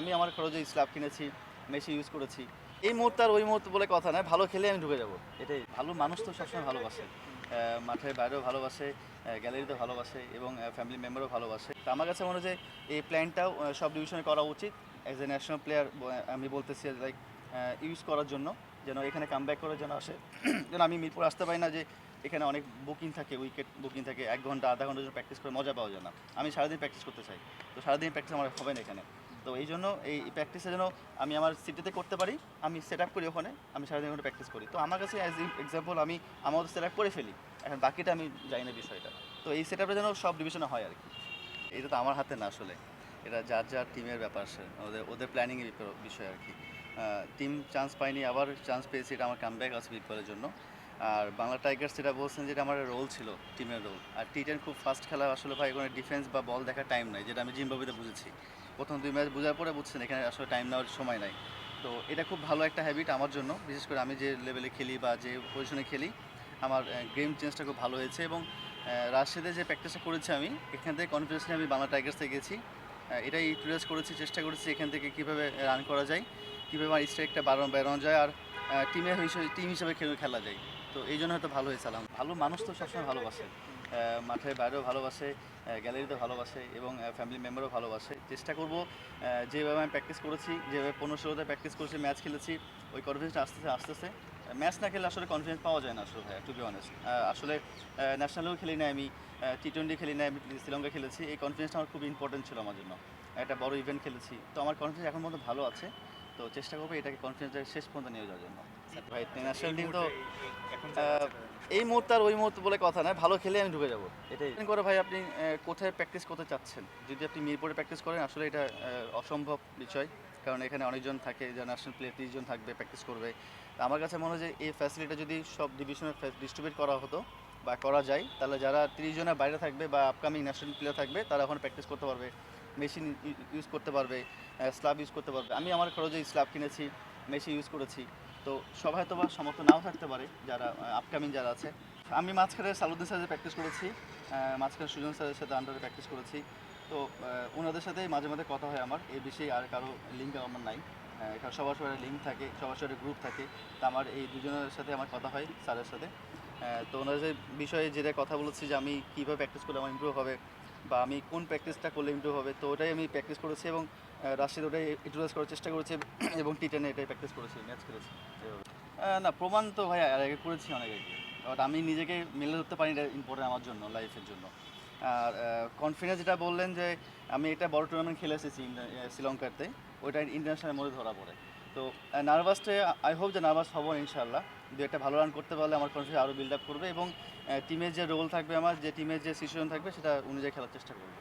আমি আমার খরচে স্ল্যাব কিনেছি, মেশিন ইউজ করেছি। এই মুহূর্তে আর ওই মুহূর্তে বলে কথা নয়, ভালো খেলে আমি ঢুকে যাব। এটাই। ভালো মানুষ তো সবসময় ভালোবাসে। মাঠের বাইরেও ভালোবাসে গ্যালারিতে ভালোবাসে এবং ফ্যামিলি মেম্বারও ভালোবাসে। তো আমার কাছে মনে হয় যে এই প্ল্যানটাও সব ডিভিশনে করা উচিত। অ্যাজ এ ন্যাশনাল প্লেয়ার আমি বলতেছি লাইক ইউজ করার জন্য, যেন এখানে কাম ব্যাক করে যেন আসে। যেন আমি মিরপুর আসতে পারি না যে, এখানে অনেক বুকিং থাকে উইকেট বুকিং থাকে, এক ঘণ্টা, আধা ঘণ্টার জন্য প্র্যাকটিস করে, মজা পাওয়া যায় না। আমি সারাদিন প্র্যাকটিস করতে চাই। তো সারাদিন প্র্যাকটিস আমার হবে না এখানে। তো এই জন্য এই প্র্যাকটিসে যেন আমি আমার সিটিতে করতে পারি, আমি সেট আপ করি ওখানে, আমি সারাদিন ওখানে প্র্যাকটিস করি। তো আমার কাছে অ্যাজ এক্সাম্পল আমি আমার সেট আপ করে ফেলি, এখন বাকিটা আমি জানি না বিষয়টা। তো এই সেট আপটা যেন সব ডিভিশনে হয় আর কি। এটা তো আমার হাতে না আসলে। এটা যার যার টিমের ব্যাপার ওদের ওদের প্ল্যানিংয়ের বিষয় আর কি। টিম চান্স পায়নি আবার চান্স পেয়েছি, এটা আমার কামব্যাক আছে বিপলের জন্য। আর বাংলা টাইগার্স যেটা বলছেন যেটা আমার রোল ছিল টিমের রোল আর টি টেন খুব ফাস্ট খেলা, আসলে ভাই কোনো ডিফেন্স বা বল দেখার টাইম নাই, যেটা আমি জিম্বাবুতে বুঝেছি। প্রথম দুই ম্যাচ বোঝার পরে বুঝছেন এখানে আসলে টাইম নেওয়ার সময় নাই। তো এটা খুব ভালো একটা হ্যাবিট আমার জন্য, বিশেষ করে আমি যে লেভেলে খেলি বা যে পজিশনে খেলি, আমার গেম চেঞ্জটা খুব ভালো হয়েছে এবং রাজশাহীতে যে প্র্যাকটিসটা করেছি আমি, এখান থেকে কনফিডেন্স নিয়ে আমি বাংলা টাইগার্সে গেছি। এটাই ইউটিলাইজ করেছি, চেষ্টা করেছি এখান থেকে কীভাবে রান করা যায়, কীভাবে আমার স্ট্রাইকটা বাড়ানো যায়, আর টিমের হিসেবে টিম হিসেবে খেলে, খেলা যায়। তো এই জন্য হয়তো ভালো হয়েছে ভালো মানুষ তো সবসময় ভালোবাসে। মাঠের বাইরেও ভালোবাসে গ্যালারিতে ভালোবাসে এবং ফ্যামিলি মেম্বারও ভালোবাসে। চেষ্টা করব যেভাবে আমি প্র্যাকটিস করেছি, যেভাবে পনেরো ষোলোতে প্র্যাকটিস করেছি ম্যাচ খেলেছি, ওই কনফিডেন্সটা আসতেছে আসতেছে। ম্যাচ না খেলে আসলে কনফিডেন্স পাওয়া যায় না আসলে ভাইয়া টু বি অনেস্ট আসলে ন্যাশনালেও খেলি না আমি টি টোয়েন্টি খেলি না আমি, শ্রীলঙ্কা খেলেছি। এই কনফিডেন্সটা আমার খুব ইম্পর্টেন্ট ছিল আমার জন্য। একটা বড় ইভেন্ট খেলেছি। তো আমার কনফিডেন্স এখন পর্যন্ত ভালো আছে। তো চেষ্টা করব এটাকে কনফিডেন্সটা শেষ পর্যন্ত নিয়ে যাওয়ার জন্য। ভাই ন্যাশনাল টিম তো এই মুহূর্তে আর ওই মুহূর্তে বলে কথা নয় ভালো খেলে আমি ঢুকে যাব। এটাই। করে ভাই আপনি কোথায় প্র্যাকটিস করতে চাচ্ছেন? যদি আপনি মিরপুরে প্র্যাকটিস করেন আসলে এটা অসম্ভব বিষয়। কারণ এখানে অনেকজন থাকে যারা ন্যাশনাল প্লেয়ার তিরিশজন থাকবে প্র্যাকটিস করবে। আমার কাছে মনে হয় যে এই ফ্যাসিলিটিটা যদি সব ডিভিশনে ডিস্ট্রিবিউট করা হতো বা করা যায়, তাহলে যারা তিরিশ জনের বাইরে থাকবে বা আপকামিং ন্যাশনাল প্লেয়ার থাকবে, তারা ওখানে প্র্যাকটিস করতে পারবে মেশিন ইউজ করতে পারবে স্ল্যাব ইউজ করতে পারবে। আমি আমার খরচে স্ল্যাব কিনেছি মেশিন ইউজ করেছি। তো সবাই হয়তো বা সমর্থ নাও থাকতে পারে, যারা আপকামিং যারা আছে। আমি মাঝখানে সালুদ্দিন স্যারের প্র্যাকটিস করেছি মাঝখানে সুজন স্যারের সাথে আন্ডারে প্র্যাকটিস করেছি। তো ওনাদের সাথে মাঝে মাঝে কথা হয় আমার, এই বিষয়ে আর কারও লিঙ্ক আমার নাই। সবার সবার লিঙ্ক থাকে, সবার সবার গ্রুপ থাকে। তো আমার এই দুজনের সাথে আমার কথা হয় স্যারের সাথে। তো ওনার যে বিষয়ে যেটা কথা বলেছি যে আমি কীভাবে প্র্যাকটিস করলে আমার ইমপ্রুভ হবে বা আমি কোন প্র্যাকটিসটা করলে ইমপ্রুভ হবে, তো ওটাই আমি প্র্যাকটিস করেছি এবং রাশিদ ওটাই ইউটিলাইজ করার চেষ্টা করেছি এবং টি টেনে এটাই প্র্যাকটিস করেছি ম্যাচ খেলেছি না, প্রমাণ তো ভাই আর আগে করেছি অনেক আগে। বাট আমি নিজেকে মেলে ধরতে পারি এটা ইম্পর্টেন্ট আমার জন্য লাইফের জন্য। আর কনফিডেন্স যেটা বললেন যে, আমি এটা বড় টুর্নামেন্ট খেলে এসেছি শ্রীলঙ্কাতে, ওইটা ইন্টারন্যাশনাল মধ্যে ধরা পড়ে। তো নার্ভাসটা আই হোপ যে নার্ভাস হব ইনশাল্লাহ দু একটা ভালো রান করতে পারলে আমার কনফিডেন্স আরও বিল্ড আপ করবে এবং টিমের যে রোল থাকবে আমার, যে টিমের যে সিচুয়েশন থাকবে সেটা অনুযায়ী খেলার চেষ্টা করব।